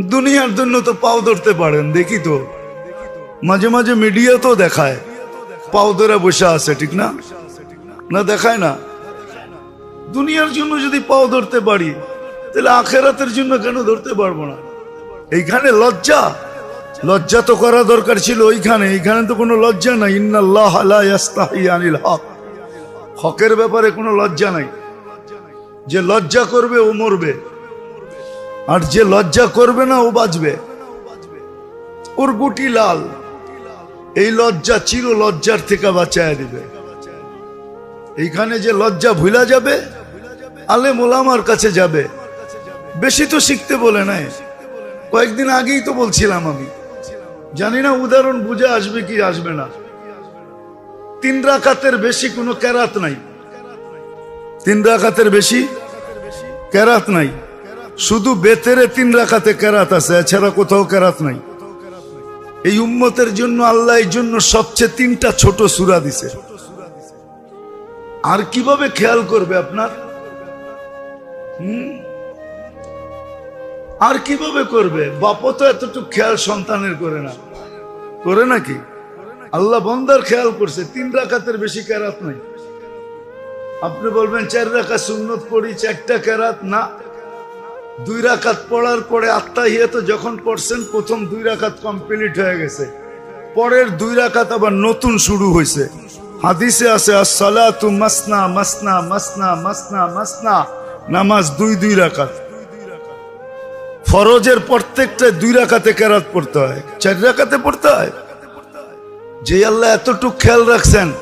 দুনিয়ার জন্য তো পাও ধরতে পারেন, দেখি তো। মাঝে মাঝে মিডিয়া তো দেখায়, পাও ধরে বসে আছে, ঠিক না? না দেখায় না? দুনিয়ার জন্য যদি পাও ধরতে পারি, তাহলে আখেরাতের জন্য কেন ধরতে পারব না? এইখানে লজ্জা। লজ্জা তো করা দরকার ছিল ওইখানে, এইখানে তো কোনো লজ্জা নাই। আনিল হক। হকের ব্যাপারে কোনো লজ্জা নাই। যে লজ্জা করবে ও মরবে। আর যে লজ্জা করবে না ও বাঁচবে ওর গুটি লাল। এই লজ্জা চির লজ্জার থেকে বাঁচায় দিবে। এইখানে যে লজ্জা ভুলা যাবে আলে মোলামার কাছে যাবে। বেশি তো শিখতে বলে নাই। কয়েকদিন আগেই তো বলছিলাম আমি। জানি না উদাহরণ বুঝে আসবে কি আসবে না। তিন রাকাতের বেশি কোনো ক্যারাত নাই। তিন রাকাতের বেশি ক্যারাত নাই। শুধু বেতেরে তিন রাখাতে কেরাত আছে, এছাড়া কোথাও কেরাত নাই। এই উম্মতের জন্য আল্লাহ এই জন্য সবচেয়ে তিনটা ছোট সুরা দিছে। আর কীভাবে খেয়াল করবে আপনার? আর কীভাবে করবে? বাপও তো এতটুকু খেয়াল সন্তানের করে না। করে নাকি? আল্লাহ বন্দার খেয়াল করছে, তিন রাখাতের বেশি কেরাত নাই। আপনি বলবেন, চার রাখা সুন্নত পড়ি, চারটা কেরাত না। দুই রাকাত পড়ার পরে আত্মাহিয়াত যখন পড়ছেন, প্রথম দুই রাকাত কমপ্লিট হয়ে গেছে। পরের দুই রাকাত আবার নতুন শুরু হয়েছে হাদিসে আছে, আসসালাতু মাসনা মাসনা মাসনা মাসনা মাসনা। নামাজ দুই দুই রাকাত। ফরজের প্রত্যেকটা দুই রাকাতে কেরাত পড়তে হয়। চার রাকাতে পড়তে হয়? যে আল্লাহ এতটুক খেয়াল রাখছেন,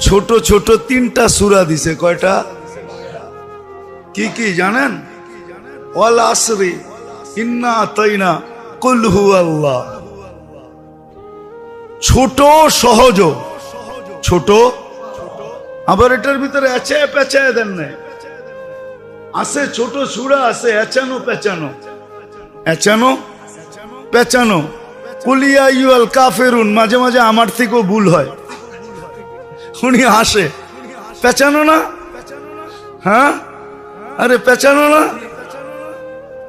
ছোট ছোট তিনটা সুরা দিছে। কয়টা? কি কি, জানেন? তাইনা ছোট, সহজ, ছোট, আবার এটার ভিতরে এচায় পেঁচায় দেন না আছে ছোট সুরা, আছে এচানো পেঁচানো। এচানো পেঁচানো। কুলিয়া কাফেরুন, মাঝে মাঝে আমার থেকেও ভুল হয়। উনি হাসে। পেঁচানো না? হ্যাঁ? আরে, পেঁচানো না?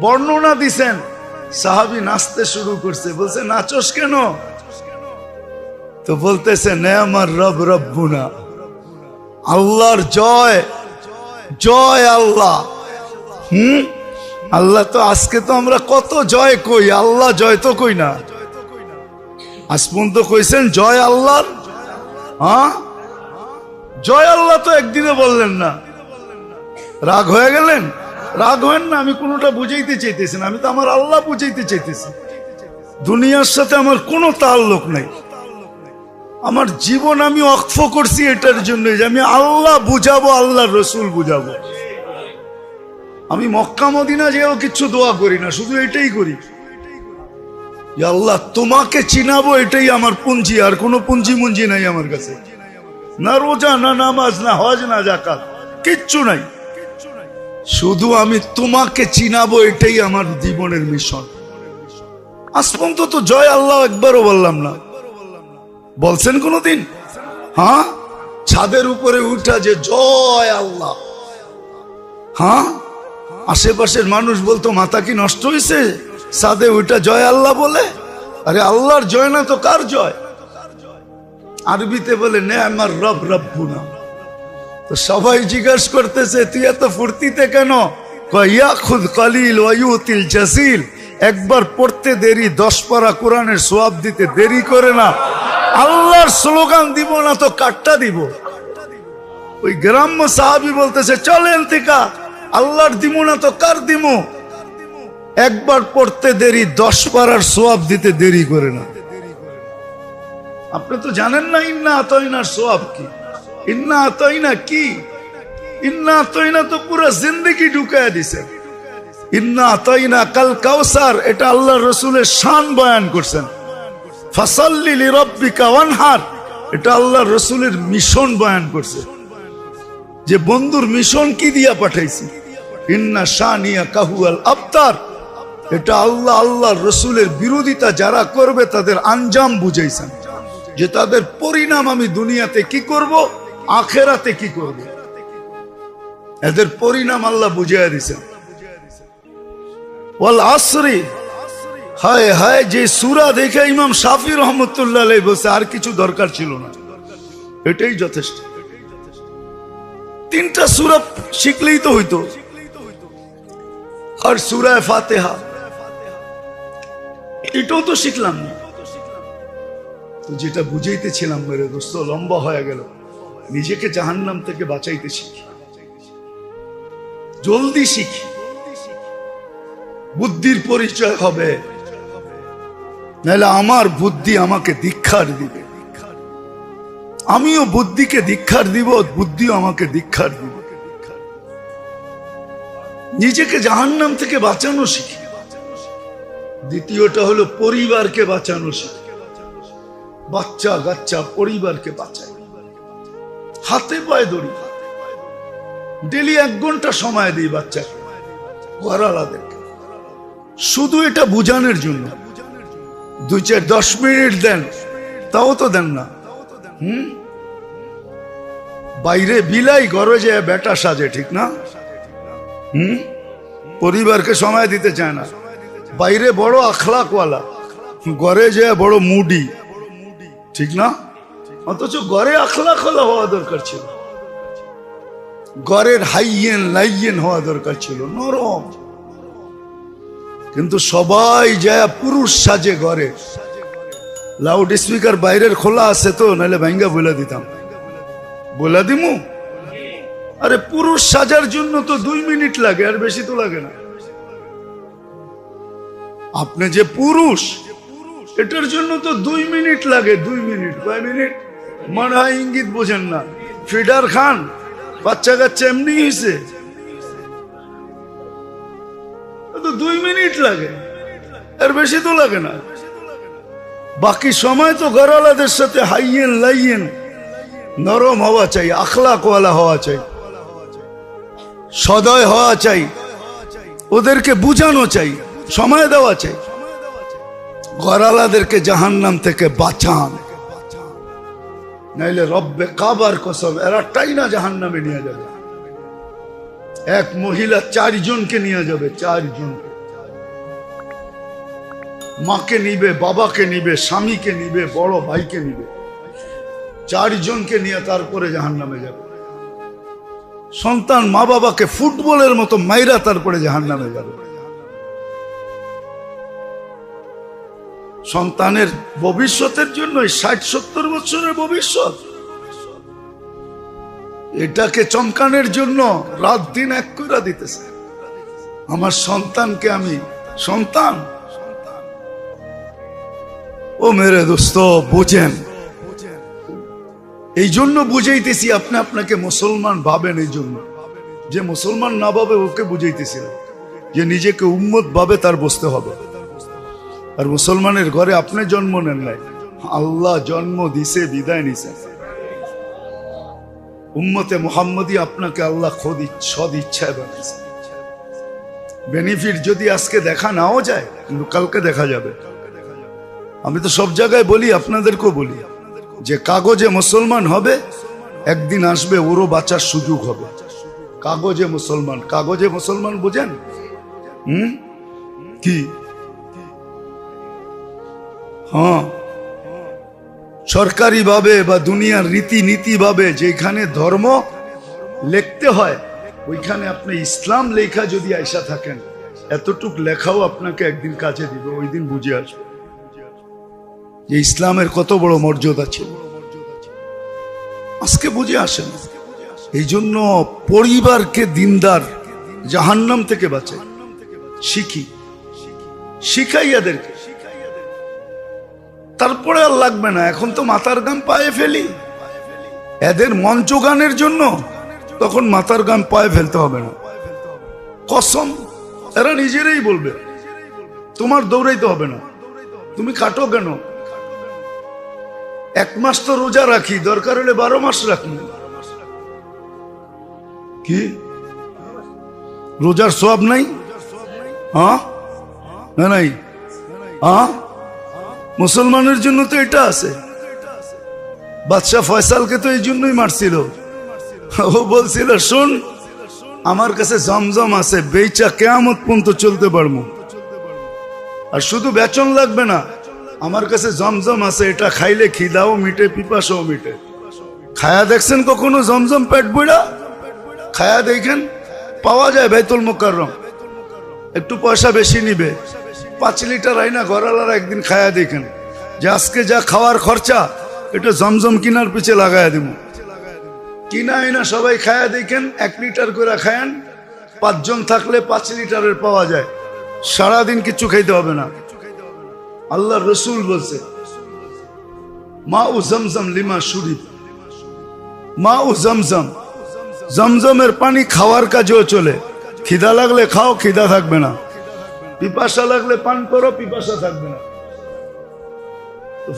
বর্ণনা দিছেন। সাহাবি নাচতে শুরু করছে। বলছে, নাচস কেন? তো বলতেছে, নে আমার রব রব্বুনা। আল্লাহর জয় জয় আল্লাহ। হুম? আল্লাহ তো আজকে তো আমরা কত জয় কই, আল্লাহ জয় তো কই না। আজ পর্যন্ত কইছেন, জয় আল্লাহর? হ্যাঁ? জয় আল্লাহ তো একদিনে বললেন না। রাগ হয়ে গেলেন? রাগ হয়েন না, আমি কোনোটা বুঝাইতে চাইতেছি না, আমি তো আমার আল্লাহ বুঝাইতে চাইতেছি। দুনিয়ার সাথে আমার কোনো তাল্লুক নাই। আমার জীবন আমি অক্ষ করছি এটার জন্য যে আমি আল্লাহ বুঝাবো আল্লাহ রসুল বুঝাবো। আমি মক্কা মদিনা যেও কিছু দোয়া করি না, শুধু এটাই করি। আল্লাহ, তোমাকে চিনাবো এটাই আমার পুঞ্জি আর কোনো পুঞ্জি মুঞ্জি নাই আমার কাছে। না রোজা, না নামাজ, না হজ, না জাকাত কিচ্ছু নাই। শুধু আমি তোমাকে চিনাবো, এটাই আমার জীবনের মিশন। আজ পর্যন্ত তো জয় আল্লাহ একবারও বললাম না। বলছেন কোনদিন? হ্যাঁ? ছাদের উপরে উঠা যে জয় আল্লাহ। হ্যাঁ? আশেপাশের মানুষ বলতো, মাথা কি নষ্ট হয়েছে ছাদে উঠা জয় আল্লাহ বলে? আরে আল্লাহর জয় না তো কার জয়? আরবিতে বলে, নে আমার রব রব্বু না তো সবাই জিজ্ঞেস করতেছে তুই এত ফুর্তিতে কেন? কয়, খুদ কালিল ওয়ুতিল জাসিল। একবার পড়তে দেরি দশ পারা কোরআনের সোয়াব দিতে দেরি করে না। আল্লাহর স্লোগান দিব না তো কাটটা দিব। ওই গ্রাম্য সাহাবি বলতেছে চলেন থেকে আল্লাহর দিব না তো কার দিব একবার পড়তে দেরি দশ পারার সোয়াব দিতে দেরি করে না। আপনি তো জানেন না ইন্না আতইনার সোয়াব কি? ইন্না আতইনা কি? ইন্না আতইনা তো পুরো জিন্দগি ঢুকায় দিছে। ইন্না আতাইনা কাল কাউসার, এটা আল্লাহ রসুলের শান বয়ান করছেন। এটা আল্লাহ রসুলের মিশন বয়ান যে বন্ধুর মিশন কি দিয়া পাঠাইছি? ইন্না শানিয়া কাহুয়াল এটা আল্লাহ আল্লাহ রসুলের বিরোধিতা যারা করবে তাদের আঞ্জাম বুঝাইছেন। যে তাদের পরিণাম আমি দুনিয়াতে কি করব? আখেরাতে কি করবে? এদের পরিণাম আল্লাহ বুঝাইয়া দিছেন ওয়াল আসরি, হায় হায়, যে সুরা দেখে ইমাম শাফি রহমতুল্লাহ বসে আর কিছু দরকার ছিল না। এটাই যথেষ্ট। তিনটা সুরা শিখলেই তো হইতো। আর সুরায় ফাতেহা, এটাও তো শিখলাম না। তো যেটা বুঝাইতেছিলাম, মেরে দোস্ত, লম্বা হয়ে গেল। নিজেকে জাহান্নাম থেকে বাঁচাইতে শিখি। জলদি শিখি। বুদ্ধির পরিচয় হবে। নাহলে আমার বুদ্ধি আমাকে দীক্ষার দিবে। আমিও বুদ্ধিকে দীক্ষার দিব, বুদ্ধিও আমাকে দীক্ষার দিব। নিজেকে জাহান্নাম থেকে বাঁচানো শিখি। দ্বিতীয়টা হলো পরিবারকে বাঁচানো শিখি। বাচ্চা গাচ্চা পরিবারকে বাঁচায় হাতে পায়ে দড়ি। ডেলি এক ঘণ্টা সময় দিই বাচ্চাকে। ঘরালাদেরকে শুধু এটা বুঝানোর জন্য। দুই চার দশ মিনিট দেন, তাও তো দেন না। হুম? বাইরে বিলাই ঘরে যে বেটা সাজে, ঠিক না? হুম? পরিবারকে সময় দিতে চায় না। বাইরে বড় আখলাকওয়ালা, ঘরে যে বড় মুডি, ঠিক না? অথচ ঘরে আখলাক খোলা হওয়া দরকার ছিল। ঘরের হাইয়েন, লাইয়েন হওয়া দরকার ছিল, নরম। কিন্তু সবাই যায় পুরুষ সাজে ঘরে। লাউড স্পিকার বাইরের খোলা আছে তো, নাহলে ভাইঙ্গা বলে দিতাম। বলে দিমু? আরে পুরুষ সাজার জন্য তো দুই মিনিট লাগে, আর বেশি তো লাগে না। আপনি যে পুরুষ, এটার জন্য তো দুই মিনিট লাগে, দুই মিনিট, কয় মিনিট? মনে ইঙ্গিত বোঝেন না। ফিডার খান, বাচ্চা কাচ্চা এমনি তো দুই মিনিট লাগে। এর বেশি তো লাগে না। বাকি সময় তো ঘরওয়ালাদের সাথে হাইয়েন লাইয়েন নরম হওয়া চাই, আখলাকওয়ালা হওয়া চাই, সদয় হওয়া চাই, ওদেরকে বুঝানো চাই, সময় দেওয়া চাই। ঘরালাদেরকে জাহান্নাম থেকে বাঁচান। নাইলে রব্বে কাবার কসম, এরা টাইনা জাহান্নামে নিয়ে যাবে। এক মহিলা চারজনকে নিয়ে যাবে, চারজনকে। মাকে নিবে, বাবাকে নিবে, স্বামীকে নিবে, বড় ভাইকে নিবে। চারজনকে নিয়ে তারপরে জাহান নামে যাবে। সন্তান মা বাবাকে ফুটবলের মতো মাইরা তারপরে জাহান নামে যাবে। সন্তানের ভবিষ্যতের জন্য ষাট সত্তর বছরের ভবিষ্যৎ। এটাকে চমকানোর জন্য রাত দিন এক করে দিতেছে। আমার সন্তানকে আমি সন্তান। ও মেরে দোস্ত, বোঝেন। এই জন্য বুঝাইতেছি আপনি আপনাকে মুসলমান ভাবেন এই জন্য। যে মুসলমান না ভাবে ওকে বুঝাইতেছি যে নিজেকে উম্মত ভাবে তার বসতে হবে। আর মুসলমানের ঘরে আপনি জন্ম নেন নাই। আল্লাহ জন্ম দিছে, বিদায় নিছে। উম্মতে মোহাম্মদী আপনাকে আল্লাহ খোদ সদ ইচ্ছায় বানিয়েছে। বেনিফিট যদি আজকে দেখা নাও যায়, কিন্তু কালকে দেখা যাবে। আমি তো সব জায়গায় বলি, আপনাদেরকেও বলি, যে কাগজে মুসলমান হবে, একদিন আসবে, ওরও বাঁচার সুযোগ হবে। কাগজে মুসলমান কাগজে মুসলমান বোঝেন? হুম? কি? হ্যাঁ। সরকারিভাবে বা দুনিয়ার রীতিনীতি ভাবে যেখানে ধর্ম লিখতে হয়, ওইখানে আপনি ইসলাম লেখা যদি আইসা থাকেন, এতটুক লেখাও আপনাকে একদিন কাজে দিবে, ওই দিন বুঝে আসবে। যে ইসলামের কত বড় মর্যাদা ছিল। আজকে বুঝে আসে না। এই জন্য পরিবারকে দিনদার, জাহান্নাম থেকে বাঁচাই শিখি। শিখাই এদেরকে তারপরে আর লাগবে না, এখন তো মাথার গান পায়ে ফেলি। এদের মঞ্চ গানের জন্য তখন মাথার গান পায়ে ফেলতে হবে না। কসম, এরা নিজেরাই বলবে, তোমার দৌড়াইতে হবে না। তুমি কাটো কেন? এক মাস তো রোজা রাখি, দরকার হলে বারো মাস রাখি। কি? রোজার সব নাই? হ্যাঁ নাই? হ্যাঁ মুসলমানের জন্য তো এটা আছে। বাদশাহ ফয়সালকে তো এই জন্যই মারছিল। ও বলছিল, শোন, আমার কাছে জমজম আছে বেচা কেয়ামত পর্যন্ত চলতে পারব। আর শুধু বেচন লাগবে না, আমার কাছে জমজম আছে, এটা খাইলে খিদাও মিটে, পিপাসাও মিটে। খায়া দেখছেন কখনো জমজম পেট বইড়া খায়া দেখেন, পাওয়া যায় বেতুল মোকাররম। একটু পয়সা বেশি নিবে। পাঁচ লিটার আইনা ঘরালার একদিন খায়া দেখেন যে আজকে যা খাওয়ার খরচা, এটা জমজম কিনার পিছে লাগায়া দিব কিনা আইনা সবাই খায়া দেখেন, এক লিটার করে খায়ান, পাঁচজন থাকলে পাঁচ লিটারের পাওয়া যায়। সারাদিন কিচ্ছু খাইতে হবে না। আল্লাহ রসুল বলছে মা ও জমজম লিমা শরীফ মা ও জমজম, জমজমের পানি খাওয়ার কাজেও চলে। খিদা লাগলে খাও, খিদা থাকবে না। পিপাসা লাগলে পান করো, পিপাসা থাকবে না।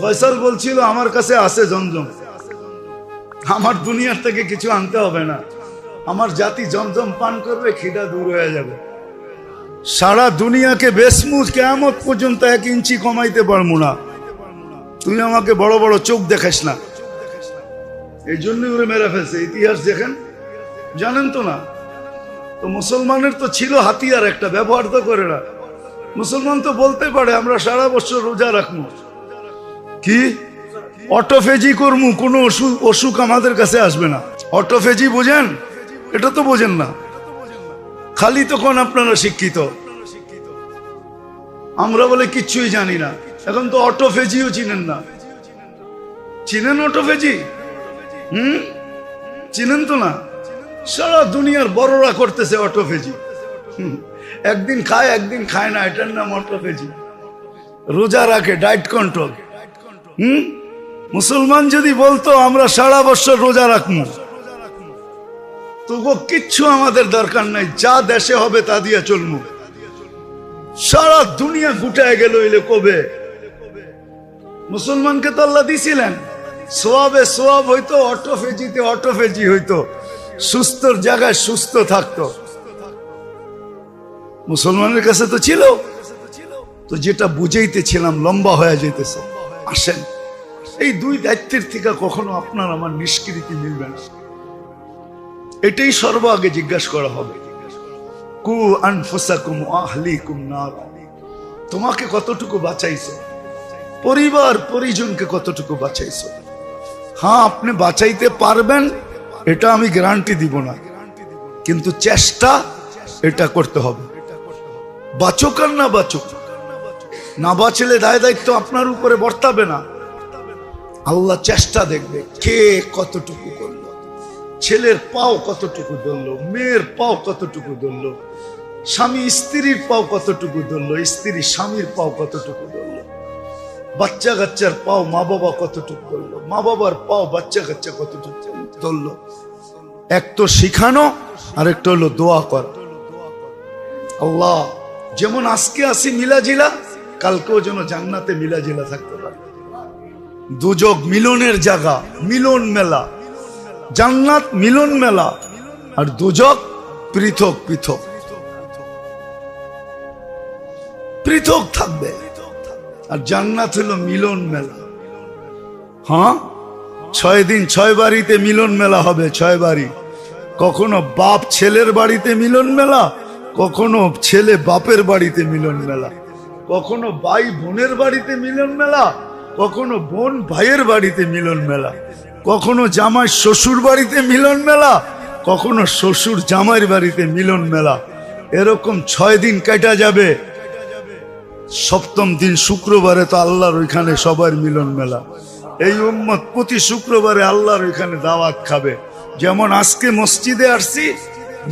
ফয়সাল বলছিল, আমার কাছে আছে জমজম। আমার দুনিয়ার থেকে কিছু আনতে হবে না। আমার জাতি জমজম পান করবে, খিদা দূর হয়ে যাবে। সারা দুনিয়াকে বেসমুজ কেমত পর্যন্ত এক ইঞ্চি কমাইতে পারব না। তুই আমাকে বড় বড় চোখ দেখাস না। এই জন্যই ওরে মেরে ফেলছে। ইতিহাস দেখেন। জানেন তো না, তো মুসলমানের তো ছিল হাতিয়ার একটা, ব্যবহার তো করে না। মুসলমান তো বলতে পারে আমরা সারা বছর রোজা রাখব। কি? অটোফেজি করমু কোনো অসুখ অসুখ আমাদের কাছে আসবে না। অটোফেজি বোঝেন? এটা তো বোঝেন না। খালি তখন আপনারা শিক্ষিত। আমরা বলে কিচ্ছুই জানি না। এখন তো অটোফেজিও চিনেন না। চিনেন অটোফেজি? হুম? চিনেন তো না। সারা দুনিয়ার বড়রা করতেছে অটোফেজি। হুম, একদিন খায় একদিন খায় না, এটার নাম অটোফেজি রোজা রাখে, ডায়েট কন্ট্রোল। হুম? মুসলমান যদি বলতো, আমরা সারা বছর রোজা রাখব তবুও কিচ্ছু আমাদের দরকার নাই, যা দেশে হবে তা দিয়ে চলবো সারা দুনিয়া গুটায় গেল এলে কবে? মুসলমানকে তো আল্লাহ দিছিলেন। সোয়াবে সোয়াব হইতো অটোফেজিতে অটোফেজি হইতো। সুস্থর জায়গায় সুস্থ থাকতো। মুসলমানের কাছে তো ছিল। তো যেটা বুঝাইতেছিলাম, লম্বা হয়ে যেতেছে আসেন। এই দুই দায়িত্বের থেকে কখনো আপনার আমার নিষ্কৃতি মিলবে না। এটাই সর্ব আগে জিজ্ঞাসা করা হবে। কু আনফুসাকুম আহলিকুম নার। তোমাকে কতটুকু বাঁচাইছো? পরিবার, পরিজনকে কতটুকু বাঁচাইছো? হ্যাঁ আপনি বাঁচাইতে পারবেন, এটা আমি গ্যারান্টি দিব না। কিন্তু চেষ্টা, এটা করতে হবে। বাচক আর না বাচক, না বাঁচলে দায় দায়িত্ব আপনার উপরে বর্তাবে না। আল্লাহ চেষ্টা দেখবে কে কতটুকু করল। ছেলের পাও কতটুকু ধরলো, মেয়ের পাও কতটুকু ধরলো, স্বামী স্ত্রীর পাও কতটুকু ধরলো, স্ত্রী স্বামীর পাও কতটুকু ধরলো, বাচ্চা কাচ্চার পাও মা বাবা কতটুকু ধরলো, মা বাবার পাও বাচ্চা কাচ্চা কতটুকু ধরলো। এক তো শিখানো আর একটা হলো দোয়া করা। আল্লাহ যেমন আজকে আসি মিলাজিলা, কালকেও যেন জান্নাতে মিলাজিলা থাকতে পারে। দুজক মিলনের জায়গা, মিলন মেলা। জান্নাত মিলন মেলা, আর দুজক পৃথক পৃথক। পৃথক থাকবে, আর জান্নাত হলো মিলন মেলা। হ্যাঁ? ছয় দিন ছয় বাড়িতে মিলন মেলা হবে, ছয় বাড়ি। কখনো বাপ ছেলের বাড়িতে মিলন মেলা কখনো ছেলে বাপের বাড়িতে মিলন মেলা, কখনো ভাই বোনের বাড়িতে মিলন মেলা, কখনো বোন ভাইয়ের বাড়িতে মিলন মেলা, কখনো জামাই শ্বশুর বাড়িতে মিলন মেলা, কখনো শ্বশুর জামাইয়ের বাড়িতে মিলন মেলা। এরকম ছয় দিন কাটা যাবে। সপ্তম দিন শুক্রবারে তো আল্লাহর ওইখানে সবার মিলন মেলা। এই উম্মত প্রতি শুক্রবারে আল্লাহর ওইখানে দাওয়াত খাবে। যেমন আজকে মসজিদে আসছি,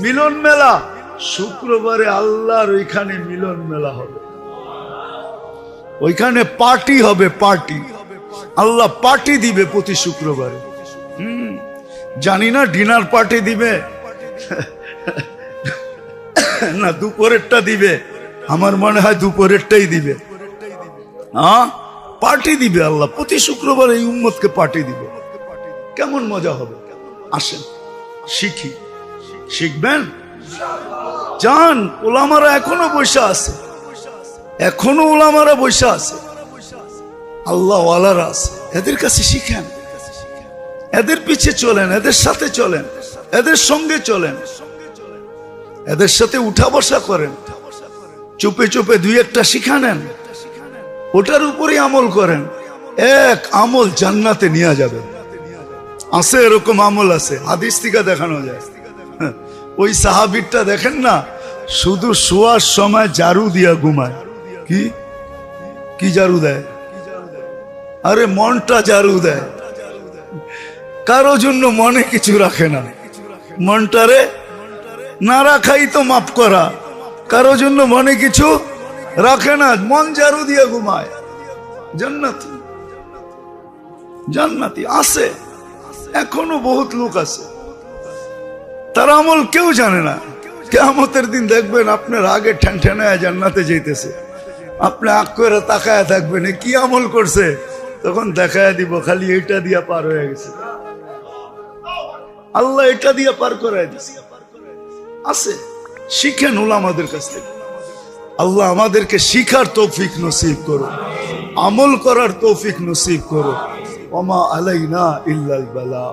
মিলন মেলা শুক্রবারে আল্লাহর ওইখানে মিলন মেলা হবে। ওইখানে পার্টি হবে, পার্টি। আল্লাহ পার্টি দিবে প্রতি শুক্রবারে। জানি না ডিনার পার্টি দিবে। না দুপুরেরটা দিবে। আমার মনে হয় দুপুরেরটাই দিবে। হ্যাঁ পার্টি দিবে আল্লাহ। প্রতি শুক্রবার এই উম্মতকে পার্টি দিবে। কেমন মজা হবে? আসেন, শিখি। শিখবেন? যান ওলামারা এখনও বৈশা আছে। এখনও ওলামারা বৈশা আছে। আল্লাহ আছে। এদের কাছে শিখেন। এদের পিছে চলেন, এদের সাথে চলেন, এদের সঙ্গে চলেন। এদের সাথে উঠা বসা করেন। চুপে চুপে দুই একটা শিখা নেন। ওটার উপরে আমল করেন। এক আমল জান্নাতে নিয়ে যাবে। আছে এরকম আমল আছে। হাদিস থেকে দেখানো যায়। ওই সাহাবিরটা দেখেন না? শুধু শোয়ার সময় জারু দিয়া ঘুমায়। কি? কি জারু দেয়? আরে মনটা জারু দেয়। কারও জন্য মনে কিছু রাখে না। মনটারে না রাখাই তো মাফ করা। কারও জন্য মনে কিছু রাখে না। মন জারু দিয়ে ঘুমায়। জান্নাতি। জান্নাতি। আছে। এখনও বহুত লোক আছে। তার আমল কেউ জানে না। কেমতের দিন দেখবেন আপনার আগে ঠ্যান ঠ্যানায় জান্নাতে যেতেছে আপনি আগ করে তাকায় থাকবেন কি আমল করছে? তখন দেখায় দিব, খালি এটা দিয়া পার হয়ে গেছে। আল্লাহ এটা দিয়া পার করায় দিছে। আছে, শিখেন আমাদের কাছ থেকে। আল্লাহ আমাদেরকে শিখার তৌফিক নসিব করো আমল করার তৌফিক নসিব করো ওমা আলাইনা ইল্লাল বালা।